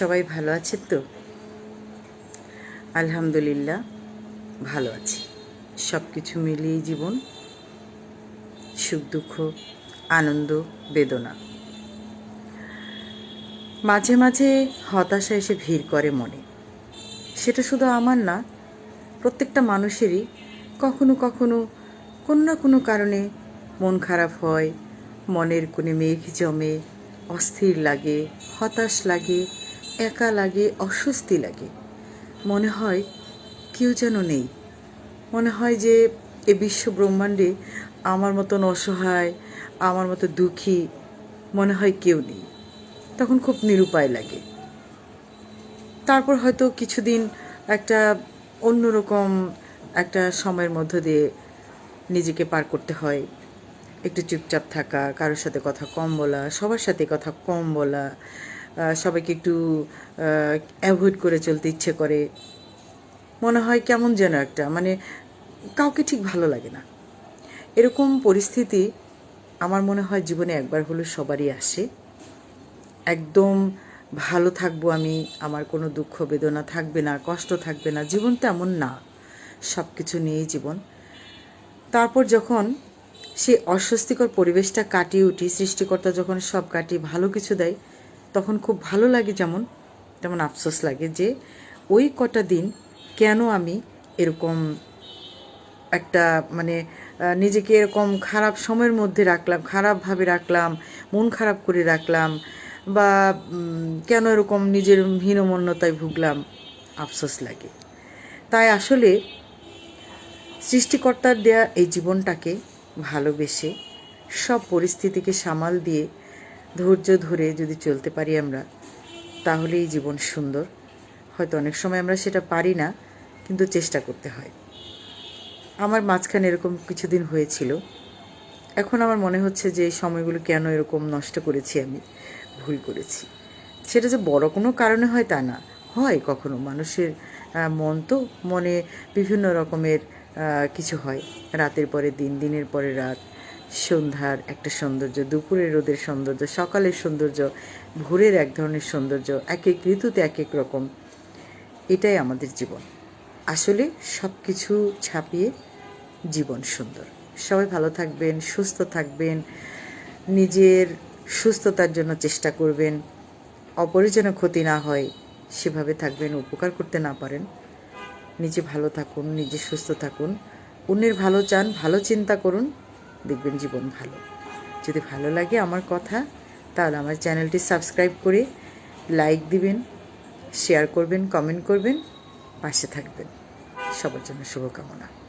সবাই ভালো আছে তো? আলহামদুলিল্লাহ, ভালো আছি। সব কিছু মিলিয়ে জীবন সুখ, দুঃখ, আনন্দ, বেদনা। মাঝে মাঝে হতাশা এসে ভিড় করে মনে। সেটা শুধু আমার না, প্রত্যেকটা মানুষেরই কখনো কখনো কোনো না কোনো কারণে মন খারাপ হয়, মনের কোণে মেঘ জমে, অস্থির লাগে, হতাশ লাগে একা লাগে, অস্বস্তি লাগে। মনে হয় কেউ যেন নেই। মনে হয় যে এ বিশ্ব ব্রহ্মাণ্ডে আমার মতন অসহায়, আমার মতো দুঃখী মনে হয় কেউ নেই। তখন খুব নিরুপায় লাগে। তারপর হয়তো কিছুদিন একটা অন্যরকম একটা সময়ের মধ্য দিয়ে নিজেকে পার করতে হয়। একটু চুপচাপ থাকা, কারোর সাথে কথা কম বলা, সবার সাথে কথা কম বলা সবাইকে একটু অ্যাভয়েড করে চলতে ইচ্ছে করে। মনে হয় কেমন যেন একটা মানে কাউকে ঠিক ভালো লাগে না। এরকম পরিস্থিতি আমার মনে হয় জীবনে একবার হলো সবারই আসে। একদম ভালো থাকব আমি, আমার কোনো দুঃখ বেদনা থাকবে না, কষ্ট থাকবে না, জীবন তো এমন না সব কিছু নিয়েই জীবন। তারপর যখন সেই অস্বস্তিকর পরিবেশটা কাটিয়ে উঠি, সৃষ্টিকর্তা যখন সব কাটিয়ে ভালো কিছু দেয় তখন খুব ভালো লাগে যেমন, তেমন আফসোস লাগে যে ওই কটা দিন কেন আমি এরকম একটা মানে নিজেকে এরকম খারাপ সময়ের মধ্যে রাখলাম, খারাপভাবে রাখলাম, মন খারাপ করে রাখলাম বা কেন এরকম নিজের হীনমন্যতায় ভুগলাম, আফসোস লাগে। তাই আসলে সৃষ্টিকর্তার দেয়া এই জীবনটাকে ভালোবেসে সব পরিস্থিতিকে সামাল দিয়ে ধৈর্য ধরে যদি চলতে পারি আমরা, তাহলেই জীবন সুন্দর। হয়তো অনেক সময় আমরা সেটা পারি না, কিন্তু চেষ্টা করতে হয়। আমার মাঝখানে এরকম কিছুদিন হয়েছিল। এখন আমার মনে হচ্ছে যে এই সময়গুলো কেন এরকম নষ্ট করেছি আমি, ভুল করেছি। সেটা যে বড় কোনো কারণে হয় তা না। হয় কখনো। মানুষের মন তো মনে বিভিন্ন রকমের কিছু হয়। রাতের পরে দিন, দিনের পরে রাত। সন্ধ্যার একটা সৌন্দর্য, দুপুরের রোদের সৌন্দর্য, সকালের সৌন্দর্য, ভোরের এক ধরনের সৌন্দর্য, এক এক ঋতুতে এক এক রকম। এটাই আমাদের জীবন। আসলে সব কিছু ছাপিয়ে জীবন সুন্দর। সবাই ভালো থাকবেন, সুস্থ থাকবেন, নিজের সুস্থতার জন্য চেষ্টা করবেন। অপরের যেন ক্ষতি না হয়, সেভাবে থাকবেন, উপকার করতে না পারেন। নিজে ভালো থাকুন, নিজে সুস্থ থাকুন। অন্যের ভালো চান, ভালো চিন্তা করুন। দেখবেন জীবন ভালো। যদি ভালো লাগে আমার কথা, তাহলে আমার চ্যানেলটি সাবস্ক্রাইব করে লাইক দিবেন, শেয়ার করবেন, কমেন্ট করবেন, পাশে থাকবেন। সবার জন্য শুভকামনা।